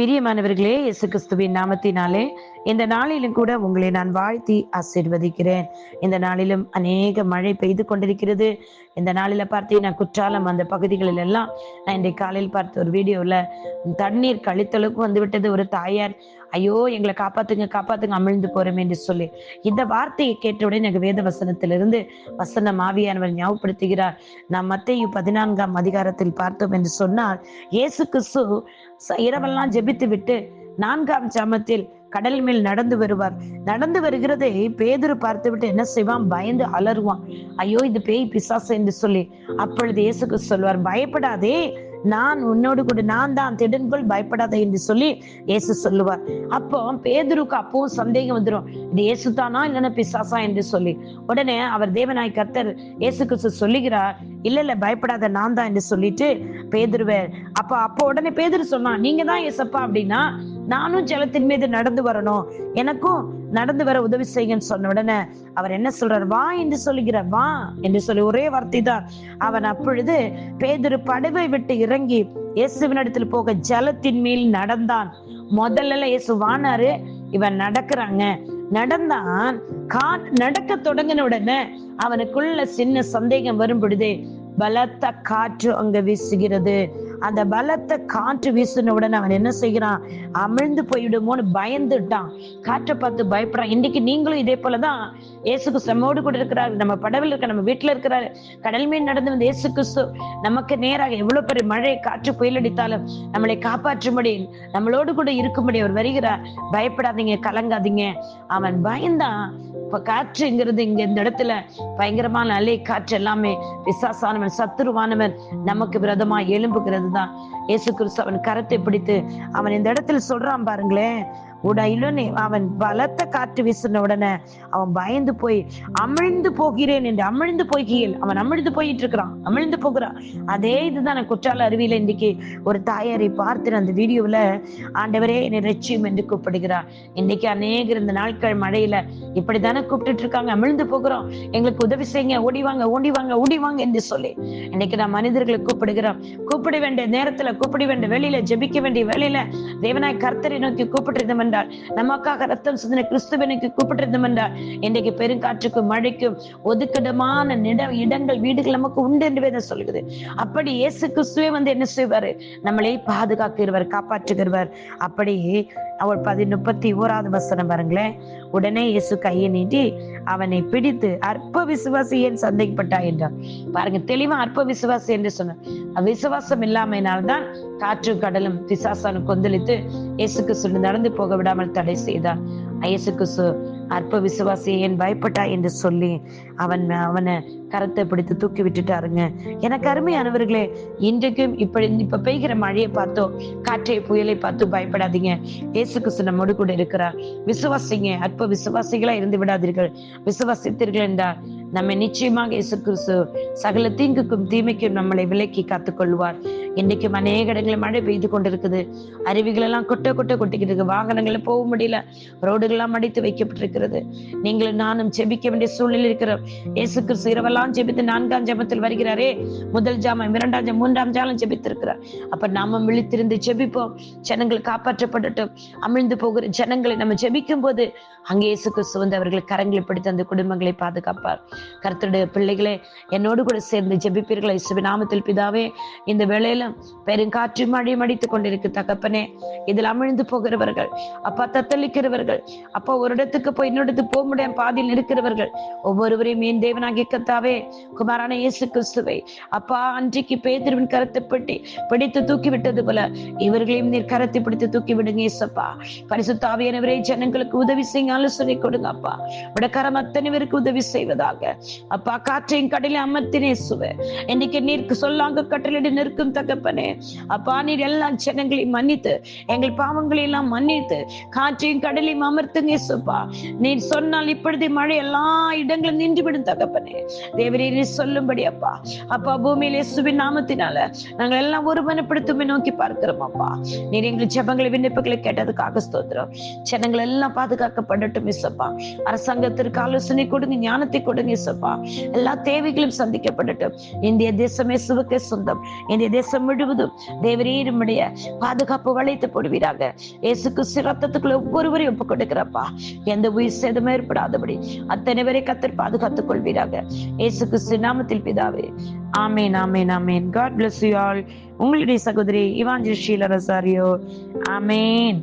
பிரியமானவர்களே இயேசு கிறிஸ்துவின் நாமத்தினாலே இந்த நாளிலும் கூட உங்களை நான் வாழ்த்தி ஆசிர்வதிக்கிறேன். இந்த நாளிலும் அநேக மழை பெய்து கொண்டிருக்கிறது. இந்த நாளில பார்த்தீங்கன்னா குற்றாலம் அந்த பகுதிகளில் எல்லாம் நான் இன்றைக்கு காலையில் பார்த்த ஒரு வீடியோவில் தண்ணீர் கழித்தலுக்கு வந்து விட்டது ஒரு தாயார் ஐயோ எங்களை காப்பாத்துங்க காப்பாத்துங்க அமிழ்ந்து போறோம் என்று சொல்லி இந்த வார்த்தையை கேட்டவுடனே எனக்கு வேத வசனத்திலிருந்து வசனம் மாவியானவர் ஞாபகப்படுத்துகிறார். நாம் மத்தையு பதினான்காம் அதிகாரத்தில் பார்த்தோம் என்று சொன்னால் இயேசு கிறிஸ்து இரவெல்லாம் ஜெபித்து விட்டு நான்காம் ஜாமத்தில் கடல் மேல் நடந்து வருவார். நடந்து வருகிறதை பேதுரு பார்த்து விட்டு என்ன செய்வான்? பயந்து அலறுவான். ஐயோ இது பேய் பிசாசு என்று சொல்லி அப்பொழுது இயேசுக்கு சொல்வார் பயப்படாதே நான் உன்னோடு கூட நான் தான் திடன்கொள் பயப்படாத என்று சொல்லி இயேசு சொல்லுவார். அப்போ பேதுருக்கு அப்பவும் சந்தேகம் வந்துடும் இது இயேசு தானா இல்லைன்னா பிசாசா என்று சொல்லி. உடனே அவர் தேவநாய் கர்த்தர் இயேசு கிறிஸ்து சொல்லுகிறார் இல்ல இல்ல பயப்படாத நான் தான் என்று சொல்லிட்டு பேதுருவே அப்ப அப்போ உடனே பேதுரு சொன்னான் நீங்க தான் ஏசப்பா அப்படின்னா நானும் ஜலத்தின் மீது நடந்து வரணும். எனக்கும் நடந்து வர உதவி செய்யுங்கன்னு சொன்ன உடனே அவர் என்ன சொல்றார்? வா என்று சொல்லுகிறார் வா என்று சொல்லி ஒரே வார்த்தை தான். அவன் அப்பொழுது பேதுரு படவை விட்டு இறங்கி இயேசுவினிடத்தில் போக ஜலத்தின் மேல் நடந்தான். முதல்ல இயேசு வானாரு இவன் நடக்கிறாங்க. நடந்தான். கா நடக்க தொடங்கின உடனே அவனுக்குள்ள சின்ன சந்தேகம் வரும் பொழுது பலத்த காற்று அங்க வீசுகிறது. அந்த பலத்தை காற்று வீசின உடனே அவன் என்ன செய்கிறான்? அமிழ்ந்து போயிடுமோன்னு பயந்துட்டான். காற்றை பார்த்து பயப்படுறான். இன்னைக்கு நீங்களும் இதே போலதான் இயேசு செம்மோடு கூட இருக்கிறார். நம்ம படவில் இருக்க நம்ம வீட்டுல இருக்கிறாரு. கடல் மீன் நடந்து வந்து இயேசு கிறிஸ்து நமக்கு நேராக எவ்வளவு பெரிய மழை காற்று புயல் அடித்தாலும் நம்மளை காப்பாற்றும்படி நம்மளோடு கூட இருக்கும்படி அவர் வருகிறார். பயப்படாதீங்க கலங்காதீங்க. அவன் பயந்தான். இப்ப காற்றுங்கிறது இங்க இந்த இடத்துல பயங்கரமான அலை காற்று எல்லாமே விசாசானவன் சத்துருவானவன் நமக்கு விரதமா எலும்புகிறது தான் இயேசு கிறிஸ்து அவன் கரத்தை பிடித்து அவன் இந்த இடத்துல சொல்றான் பாருங்களேன் உடனே அவன் பலத்த காற்று வீசின உடனே அவன் பயந்து போய் அமிழ்ந்து போகிறேன் என்று அமிழ்ந்து போகிறேன் அவன் அமிழ்ந்து போயிட்டு இருக்கிறான் அமிழ்ந்து போகிறான். அதே இதுதான் குற்றால அருவியில இன்னைக்கு ஒரு தாயாரை பார்த்து அந்த வீடியோவில் ஆண்டவரே என்னை ரட்சியம் என்று கூப்பிடுகிறார். இன்னைக்கு அநேகர் இந்த நாட்கள் மழையில இப்படித்தானே கூப்பிட்டுட்டு இருக்காங்க அமிழ்ந்து போகிறோம். எங்களுக்கு உதவி செய்யுங்க ஓடிவாங்க ஓடிவாங்க ஓடிவாங்க என்று சொல்லி. இன்னைக்கு நான் மனிதர்களை கூப்பிடுகிறோம். கூப்பிட வேண்டிய நேரத்துல கூப்பிட வேண்டிய வேலையில ஜெபிக்க வேண்டிய வேலையில தேவனாய் கர்த்தரை நோக்கி கூப்பிட்டு என்றால் நமக்காக ரத்தம் சிந்தின கிறிஸ்துவனுக்கு கூப்பிட்டிருந்தோம் என்றால் இன்றைக்கு பெருங்காற்றுக்கும் மழைக்கும் ஒதுக்கிடமான நிட இடங்கள் வீடுகள் நமக்கு உண்டு என்று வேதம் சொல்லுகிறது. அப்படி இயேசு கிறிஸ்துவே வந்து என்ன செய்வாரு? நம்மளை பாதுகாக்கிறவர் காப்பாற்றுகிறவர். அப்படி அவள் பதி முப்பத்தி ஓராவது வசனம் பாருங்களேன். உடனே இயேசு கையை நீட்டி அவனை பிடித்து அற்ப விசுவாசி ஏன் சந்தேகப்பட்டாய் என்றார். பாருங்க தெளிவா அற்ப விசுவாசி என்று சொன்னார். விசுவாசம் இல்லாமையினால்தான் காற்று கடலும் பிசாசானு கொந்தளித்து இயேசுக்கு சொல்லி நடந்து போக விடாமல் தடை செய்தார். இயேசு கிறிஸ்து அற்ப விசுவாசி ஏன் பயப்பட்டா என்று சொல்லி அவன் அவனை கரத்தை பிடித்து தூக்கி விட்டுட்டாருங்க. எனக்கு அருமையானவர்களே இன்றைக்கும் இப்படி இப்ப பெய்கிற மழையை பார்த்தோ காற்றை புயலை பார்த்து பயப்படாதீங்க. இயேசு கிறிஸ்து நம்மோடு கூட இருக்கிறார் விசுவாசிங்க அற்ப விசுவாசிகளா இருந்து விடாதீர்கள். விசுவாசித்தீர்கள் என்றால் நம்ம நிச்சயமாக இயேசு கிறிஸ்து சகல தீங்குக்கும் தீமைக்கும் நம்மளை விலக்கி காத்துக்கொள்வார். இன்னைக்கும் அநேக இடங்களில் மழை பெய்து கொண்டிருக்குது. அருவிகள் எல்லாம் கொட்ட கொட்ட கொட்டிக்கிட்டு இருக்கு. வாகனங்களை போக முடியல. ரோடுகள் எல்லாம் அடித்து வைக்கப்பட்டிருக்கிறது. நீங்களும் நானும் ஜெபிக்க வேண்டிய சூழ்நிலை இருக்கிறோம். இயேசு கிறிஸ்து இரவெல்லாம் ஜெபித்து நான்காம் ஜெபத்தில் வருகிறாரே. முதல் ஜாமம் இரண்டாம் ஜாமம் மூன்றாம் ஜாலம் ஜெபித்திருக்கிறார். அப்ப நாம விழித்திருந்து ஜெபிப்போம். ஜனங்கள் காப்பாற்றப்படட்டும். அமிழ்ந்து போகிற ஜனங்களை நம்ம ஜெபிக்கும் போது அங்கே இயேசு கிறிஸ்து வந்து அவர்கள் கரங்களை பிடித்து அந்த குடும்பங்களை பாதுகாப்பார். கருத்துடைய பிள்ளைகளே என்னோடு கூட சேர்ந்து ஜெபிப்பீர்கள்? இயேசுவின் நாமத்தில் பிதாவே இந்த வேளையில பெருங்காற்று மழை மடித்துக் கொண்டிருக்கு தகப்பனே இதில் அமிழ்ந்து போகிறவர்கள் அப்பா தத்தளிக்கிறவர்கள் அப்பா ஒரு இடத்துக்கு போய் இன்னொரு போக முடியாம பாதியில் இருக்கிறவர்கள் ஒவ்வொருவரையும் என் தேவனாகிய கத்தாவே குமாரான இயேசு கிறிஸ்துவை அப்பா அன்றைக்கு பேதிருவின் கரத்தை பெட்டி பிடித்து தூக்கி விட்டது போல இவர்களையும் நீர் கரத்தை பிடித்து தூக்கி விடுங்க இயேசப்பா பரிசுத்தாவியானவரே ஜனங்களுக்கு உதவி செய்ய ஆலோசனை கொடுங்க அப்பா. விடக்கரம் அத்தனை பேருக்கு உதவி செய்வதாக. அப்பா காற்றையும் கடலில் அமர்த்தினே சுவ இன்னைக்கு நீர் சொல்லாங்க கட்டளையிட நிற்கும் தக்க தகப்பனே. அப்பா நீர் எல்லா ஜனங்களையும் மன்னித்து எங்கள் பாவங்களை எல்லாம் மன்னித்து காற்றையும் கடலையும் அமர்த்துங்க சுப்பா நீர் சொன்னால் இப்பொழுது மழை எல்லா இடங்களும் நின்றுவிடும் தகப்பனே. தேவரே நீர் சொல்லும்படி அப்பா. அப்பா பூமியில இயேசுவின் நாமத்தினால நாங்கள் எல்லாம் ஒருமனப்படுத்துமே நோக்கி பார்க்கிறோம் அப்பா. நீர் எங்கள் ஜபங்களை விண்ணப்பங்களை கேட்டதுக்காக ஸ்தோத்திரம். ஜனங்கள் எல்லாம் பாதுகாக்கப்படட்டும் இசப்பா அரசாங்கத்திற்கு ஆலோசனை கொடுங்க ஞானத்தை கொடுங்க இசப்பா எல்லா தேவைகளும் சந்திக்கப்படட்டும். இந்திய தேசமே சுவக்கே சொந்தம் இந்திய தேசம் தேசம் முழுவதும் தேவரீருமுடைய பாதுகாப்பு வளைத்து போடுவீராக. இயேசுக்கு சிரத்தத்துக்குள்ள ஒவ்வொருவரையும் ஒப்பு கொடுக்கிறப்பா. எந்த உயிர் சேதமும் ஏற்படாதபடி அத்தனை பேரை கத்தர் பாதுகாத்துக் கொள்வீராக. இயேசு கிறிஸ்து நாமத்தில் பிதாவே. ஆமேன் ஆமேன் ஆமேன். காட் பிளஸ் யூ ஆல் உங்களுடைய சகோதரி இவாஞ்சல் ஷீலரசாரியோ. ஆமேன்.